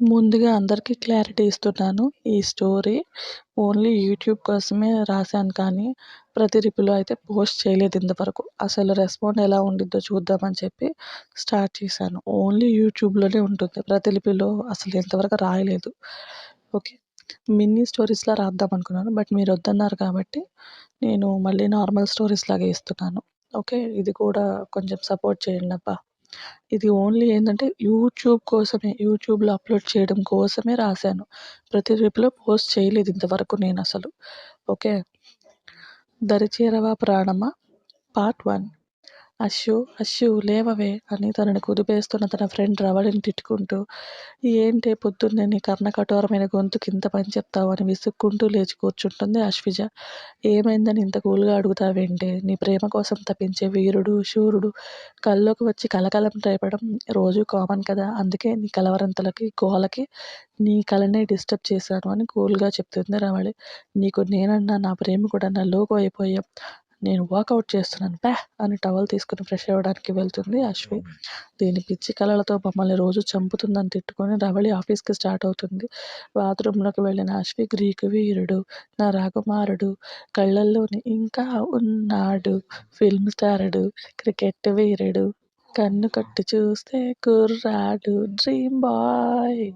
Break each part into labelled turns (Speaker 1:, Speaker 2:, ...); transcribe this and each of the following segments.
Speaker 1: ముందుగా అందరికీ క్లారిటీ ఇస్తున్నాను ఈ స్టోరీ. ఓన్లీ యూట్యూబ్ కోసమే రాశాను కానీ ప్రతి రిప్లో అయితే పోస్ట్ చేయలేదు ఇంతవరకు. అసలు రెస్పాండ్ ఎలా ఉండిద్దో చూద్దామని చెప్పి స్టార్ట్ చేశాను. ఓన్లీ యూట్యూబ్లోనే ఉంటుంది. ప్రతిలిపిలో అసలు ఇంతవరకు రాయలేదు. ఓకే? మినీ స్టోరీస్లా రాద్దాం అనుకున్నాను. బట్ మీరు వద్దన్నారు కాబట్టి నేను మళ్ళీ నార్మల్ స్టోరీస్ లాగే ఇస్తున్నాను. ఓకే? ఇది కూడా కొంచెం సపోర్ట్ చేయండి అబ్బా. ఇది ఓన్లీ ఏంటంటే యూట్యూబ్ కోసమే యూట్యూబ్లో అప్లోడ్ చేయడం కోసమే రాశాను. ప్రతి రిప్లో పోస్ట్ చేయలేదు ఇంతవరకు నేను అసలు. ఓకే? దరిచేరవా ప్రాణమా? Part one. అశ్షు అశ్యు లేవవే అని తనని కుదిపేస్తున్న తన ఫ్రెండ్ రవళిని తిట్టుకుంటూ ఏంటే పొద్దున్నే నీ కర్ణకఠోరమైన గొంతుకి ఇంత పని చెప్తావు అని విసుక్కుంటూ లేచి కూర్చుంటుంది అశ్విజ. ఏమైందని ఇంత కూల్గా అడుగుతావేంటే? నీ ప్రేమ కోసం తప్పించే వీరుడు శూరుడు కల్లోకి వచ్చి కలకలం రేపడం రోజు కామన్ కదా. అందుకే నీ కలవరంతలకి గోలకి నీ కలనే డిస్టర్బ్ చేశాను అని కూల్గా చెప్తుంది రవళి. నీకు నేనన్నా నా ప్రేమ కూడా నా లోకు అయిపోయాం. నేను వాకౌట్ చేస్తున్నాను. ప్యా అని టవల్ తీసుకుని ఫ్రెష్ అవ్వడానికి వెళ్తుంది అశ్వి. దీని పిచ్చి కళలతో మమ్మల్ని రోజు చంపుతుందని తిట్టుకొని రవళి ఆఫీస్కి స్టార్ట్ అవుతుంది. బాత్రూంలోకి వెళ్ళిన అశ్వి గ్రీకు వీరుడు నా రాకుమారుడు కళ్ళల్లోని ఇంకా ఉన్నాడు ఫిల్మ్ స్టారుడు క్రికెట్ వీరుడు. కన్ను కట్టి చూస్తే కుర్రాడు డ్రీమ్ బాయ్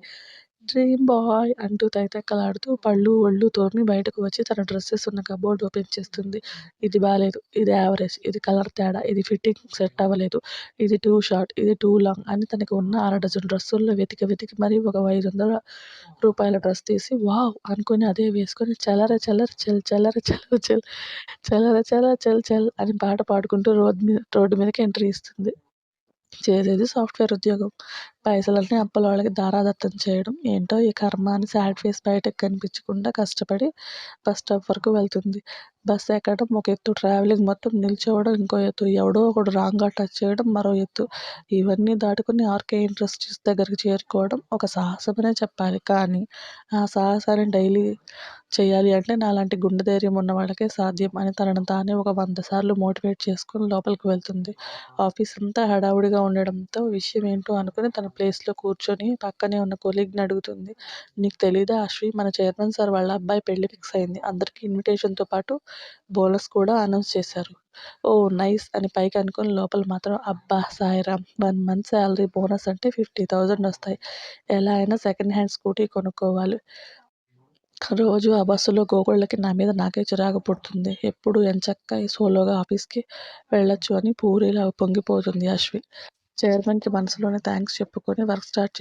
Speaker 1: డ్రీమ్ బాయ్ అంటూ తైతక్కలాడుతూ పళ్ళు ఒళ్ళు తోమి బయటకు వచ్చి తన డ్రెస్సెస్ ఉన్న కబోర్డ్ ఓపెన్ చేస్తుంది. ఇది బాగాలేదు ఇది యావరేజ్. ఇది కలర్ తేడా. ఇది ఫిట్టింగ్ సెట్ అవ్వలేదు. ఇది టూ షార్ట్. ఇది టూ లాంగ్ అని తనకు ఉన్న అర డజన్ డ్రెస్సుల్లో వెతికి వెతికి మరీ ఒక ఐదు వందల రూపాయల డ్రెస్ తీసి వావ్! అనుకుని అదే వేసుకొని చల్లర చల్లర చల్ చల్లర చల్ల చల్ చల్లర చల్ల చల్ చల్ అని పాట పాడుకుంటూ రోడ్ మీద రోడ్డు మీదకి ఎంట్రీ ఇస్తుంది. చేసేది సాఫ్ట్వేర్ ఉద్యోగం. పైసలన్నీ వాళ్ళకి దారాదత్తం చేయడం ఏంటో ఈ కర్మ అని సాడ్ ఫేస్ బయటకు కనిపించకుండా కష్టపడి బస్ స్టాప్ వరకు వెళ్తుంది. బస్ ఎక్కడం ఒక ఎత్తు ట్రావెలింగ్ మొత్తం నిల్చోవడం ఇంకో ఎత్తు ఎవడో ఒకడు రాంగ్గా టచ్ చేయడం మరో ఎత్తు. ఇవన్నీ దాటుకుని ఆర్కే ఇండస్ట్రీస్ దగ్గరికి చేరుకోవడం ఒక సాహసమనే చెప్పాలి. కానీ ఆ సాహసాన్ని డైలీ చేయాలి అంటే నాలాంటి గుండె ధైర్యం ఉన్న వాళ్ళకే సాధ్యం అని తనను తానే ఒక వంద సార్లు మోటివేట్ చేసుకొని లోపలికి వెళ్తుంది. ఆఫీస్ అంతా హడావుడిగా ఉండడంతో విషయం ఏంటో అనుకుని తన ప్లేస్లో కూర్చొని పక్కనే ఉన్న కొలీగ్ని అడుగుతుంది. నీకు తెలీదా అశ్వి? మన చైర్మన్ సార్ వాళ్ళ అబ్బాయి పెళ్ళి ఫిక్స్ అయింది. అందరికీ ఇన్విటేషన్తో పాటు బోనస్ కూడా అనౌన్స్ చేశారు. ఓ నైస్ అని పైకి అనుకుని లోపల మాత్రం అబ్బా Sairam one month salary bonus అంటే ఫిఫ్టీ థౌజండ్ వస్తాయి. ఎలా అయినా సెకండ్ హ్యాండ్ స్కూటీ కొనుక్కోవాలి. రోజు ఆ బస్సులో గోకుళ్ళకి నా మీద నాకే చిరాకు పుడుతుంది. ఎప్పుడు ఎంచక్కా సోలోగా ఆఫీస్కి వెళ్ళొచ్చు అని పూరిలా పొంగిపోతుంది అశ్వి చైర్మన్కి మనసులోనే థ్యాంక్స్ చెప్పుకొని వర్క్ స్టార్ట్ చేస్తాను